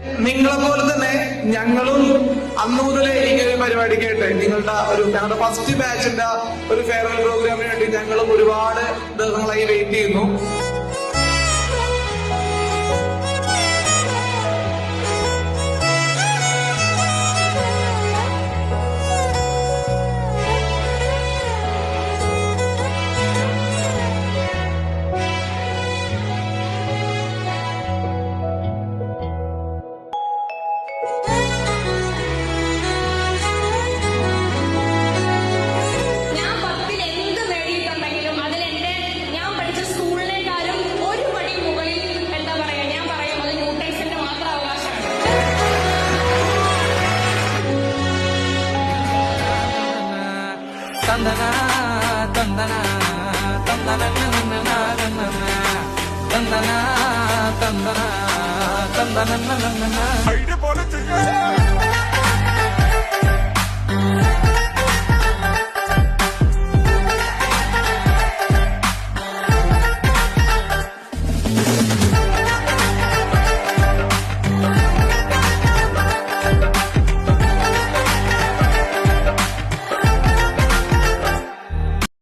നിങ്ങളെ പോലെ തന്നെ ഞങ്ങളും അന്ന് മുതലേ ഇങ്ങനെ പരിപാടി കേട്ടെ നിങ്ങളുടെ ഒരു ഞങ്ങളുടെ ഫസ്റ്റ് ബാച്ചിന്റെ ഒരു ഫെയർവെൽ പ്രോഗ്രാമിന് വേണ്ടി ഞങ്ങളും ഒരുപാട് ദിവസങ്ങളായി വെയിറ്റ് ചെയ്യുന്നു. தந்தனா தந்தனா தந்தனா தந்தனா தந்தனா. தந்தனா தந்தனா